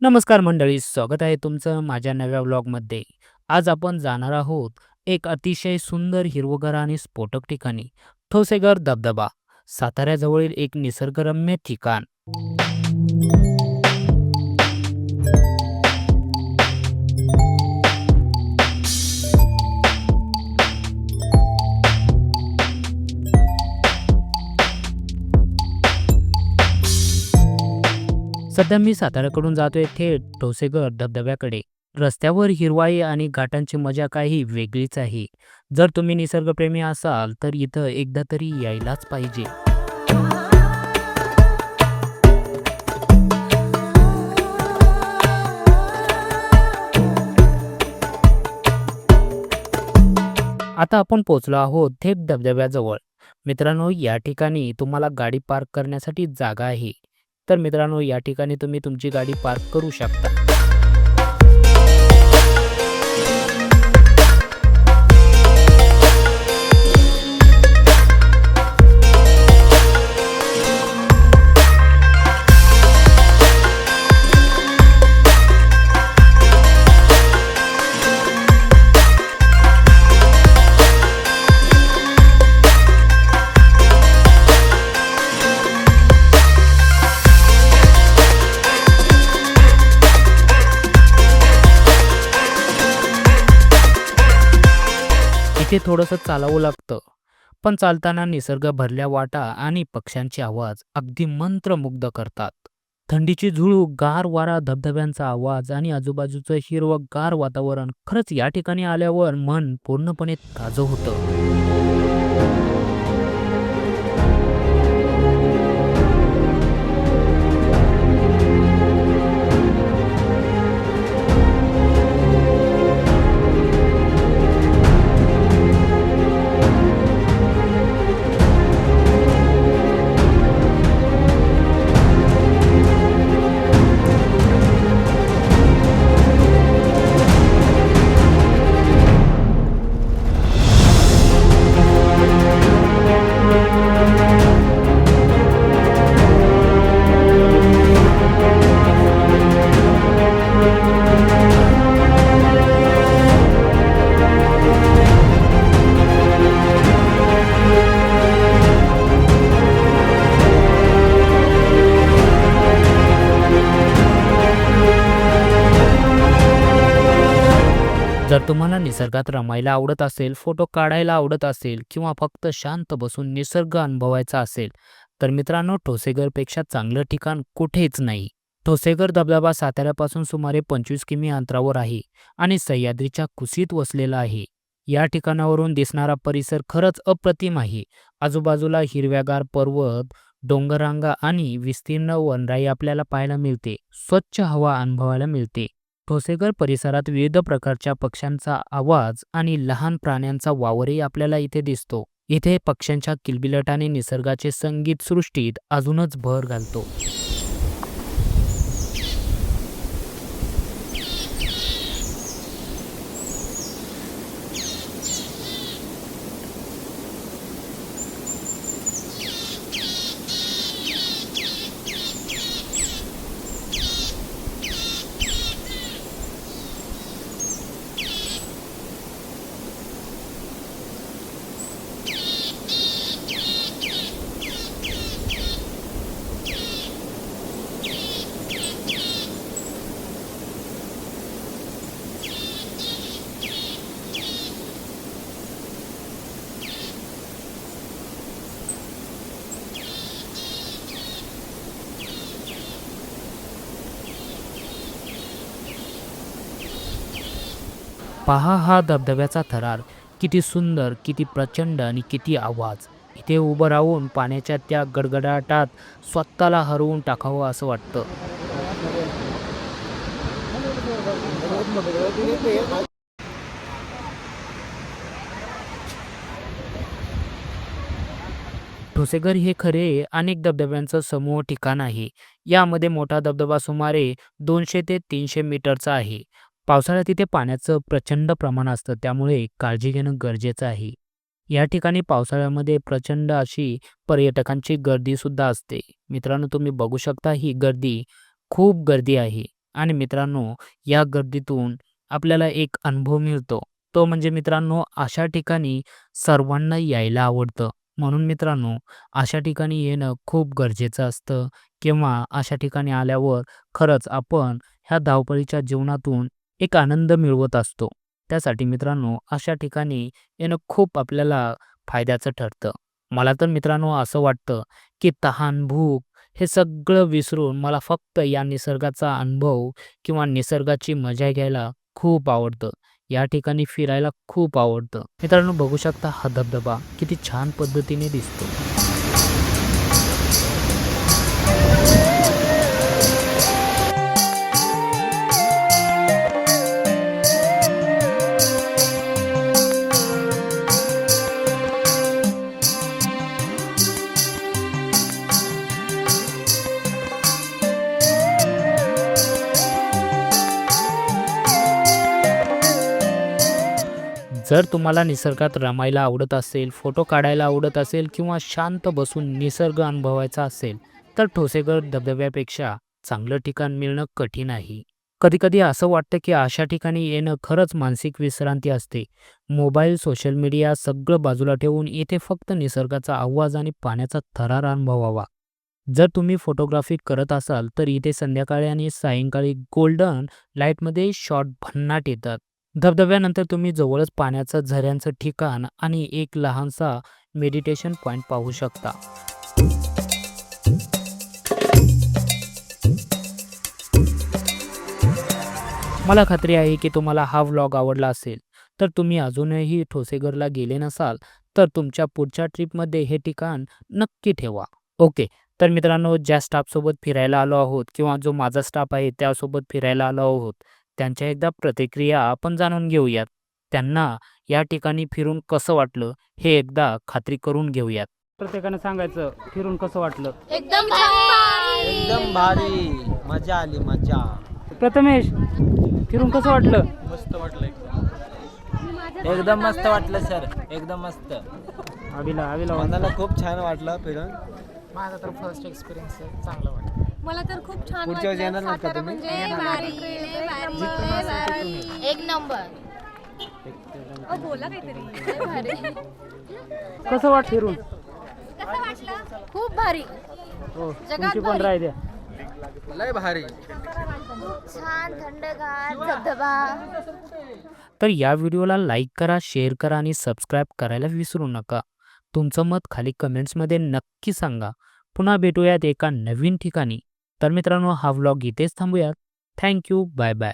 नमस्कार मंडळी, स्वागत आहे तुमचं माझ्या नव्या व्लॉगमध्ये. आज आपण जाणार आहोत एक अतिशय सुंदर हिरवगार आणि स्फोटक ठिकाणी, ठोसेगर धबधबा. साताऱ्याजवळील एक निसर्गरम्य ठिकाण. सध्या मी साताऱ्याकडून जातोय थेट ठोसेघर धबधब्याकडे. रस्त्यावर हिरवाई आणि घाटांची मजा काही वेगळीच आहे. जर तुम्ही निसर्गप्रेमी असाल तर इथं एकदा तरी यायलाच पाहिजे. आता आपण पोहोचलो आहोत थेट धबधब्याजवळ. मित्रांनो, या ठिकाणी तुम्हाला गाडी पार्क करण्यासाठी जागा आहे. तर मित्रांनो, या ठिकाणी तुम्ही तुमची गाडी पार्क करू शकता. इथे थोडंसं चालावं लागतं. पण चालताना निसर्ग भरल्या वाटा आणि पक्ष्यांचे आवाज अगदी मंत्रमुग्ध करतात. थंडीची झुळूक, गार वारा, धबधब्यांचा आवाज आणि आजूबाजूचं हिरवंगार वातावरण खरंच या ठिकाणी आल्यावर मन पूर्णपणे ताजं होतं. जर तुम्हाला निसर्गात रमायला आवडत असेल, फोटो काढायला आवडत असेल किंवा फक्त शांत बसून निसर्ग अनुभवायचा असेल, तर मित्रांनो ठोसेघरपेक्षा चांगलं ठिकाण कुठेच नाही. ठोसेघर धबधबा साताऱ्यापासून सुमारे 25 किमी अंतरावर आहे आणि सह्याद्रीच्या कुशीत वसलेला आहे. या ठिकाणावरून दिसणारा परिसर खरंच अप्रतिम आहे. आजूबाजूला हिरव्यागार पर्वत, डोंगररांगा आणि विस्तीर्ण वनराई आपल्याला पाहायला मिळते. स्वच्छ हवा अनुभवायला मिळते. ठोसेघर परिसरात विविध प्रकारच्या पक्ष्यांचा आवाज आणि लहान प्राण्यांचा वावरही आपल्याला इथे दिसतो. इथे पक्ष्यांच्या किलबिलटाने निसर्गाचे संगीत सृष्टीत अजूनच भर घालतो. पहा हा धबधब्याचा थरार. किती सुंदर, किती प्रचंड आणि किती आवाज. इथे उभं राहून पाण्याच्या त्या गडगडाटात स्वतःला हरवून टाकावं असं वाटतं. ठोसेघर हे खरे अनेक धबधब्यांचं समूह ठिकाण आहे. यामध्ये मोठा धबधबा सुमारे दोनशे ते तीनशे मीटरचा आहे. पावसाळ्यात इथे पाण्याचं प्रचंड प्रमाण असतं त्यामुळे काळजी घेणं गरजेचं आहे. या ठिकाणी पावसाळ्यामध्ये प्रचंड अशी पर्यटकांची गर्दीसुद्धा असते. मित्रांनो तुम्ही बघू शकता ही गर्दी खूप गर्दी आहे. आणि मित्रांनो या गर्दीतून आपल्याला एक अनुभव मिळतो तो म्हणजे मित्रांनो अशा ठिकाणी सर्वांना यायला आवडतं म्हणून मित्रांनो अशा ठिकाणी येणं खूप गरजेचं असतं किंवा अशा ठिकाणी आल्यावर खरंच आपण ह्या धावपळीच्या जीवनातून एक आनंद मिळवत असतो. त्यासाठी मित्रांनो अशा ठिकाणी येणं खूप आपल्याला फायद्याचं ठरतं. मला तर मित्रांनो असं वाटतं की तहान भूक हे सगळं विसरून मला फक्त या निसर्गाचा अनुभव किंवा निसर्गाची मजा घ्यायला खूप आवडतं. या ठिकाणी फिरायला खूप आवडतं. मित्रांनो बघू शकता हा धबधबा किती छान पद्धतीने दिसतो. जर तुम्हाला निसर्गात रमायला आवडत असेल फोटो काढायला आवडत असेल किंवा शांत बसून निसर्ग अनुभवायचा असेल तर ठोसेघर धबधब्यापेक्षा चांगलं ठिकाण मिळणं कठीण आहे. कधीकधी असं वाटतं की अशा ठिकाणी येणं खरंच मानसिक विश्रांती असते. मोबाईल सोशल मीडिया सगळं बाजूला ठेवून इथे फक्त निसर्गाचा आवाज आणि पाण्याचा थरार अनुभवावा. जर तुम्ही फोटोग्राफी करत असाल तर इथे संध्याकाळी आणि सायंकाळी गोल्डन लाईटमध्ये शॉट भन्नाट येतात. धबधब्यानंतर तुम्ही जवळच पाण्याचं झऱ्यांचं ठिकाण आणि एक लहानसा मेडिटेशन पॉईंट पाहू शकता. मला खात्री आहे की तुम्हाला हा व्लॉग आवडला असेल. तर तुम्ही अजूनही ठोसेघरला गेले नसाल तर तुमच्या पुढच्या ट्रिपमध्ये हे ठिकाण नक्की ठेवा. ओके तर मित्रांनो ज्या स्टाफसोबत फिरायला आलो आहोत किंवा जो माझा स्टाफ आहे त्यासोबत फिरायला आलो आहोत. त्यांच्या एकदा प्रतिक्रिया आपण जाणून घेऊयात. त्यांना या ठिकाणी फिरून कसं वाटलं हे एकदा खात्री करून घेऊयात. प्रत्येकानं सांगायचं फिरून कसं वाटलं? एकदम भारी! एकदम भारी! मजा आली मजा. प्रथमेश फिरून कसं वाटलं? मस्त वाटलं एकदम. मस्त वाटलं सर. एकदम मस्त. आविला आविला मनाला खूप छान वाटलं फिरून. मला तर खूप छान पुढच्या वेळेस येणार वाटलं. नाही का सातारा तुम्ही? म्हणजे भारी, लय भारी, लय भारी. एक नंबर. बोला काहीतरी. लय भारी. कसं वाट फिरून? कसं वाटलं? खूप भारी. हो तुमची पण भारी. राय द्या. लय भारी. छान थंडगार धबधबा. तर या व्हिडिओला लाईक करा शेअर करा आणि सबस्क्राईब करायला विसरू नका. तुमचं मत खाली कमेंट्समध्ये नक्की सांगा. पुन्हा भेटूयात एका नवीन ठिकाणी. तर मित्रांनो हा व्लॉग इथेच थांबूयात. Thank you bye bye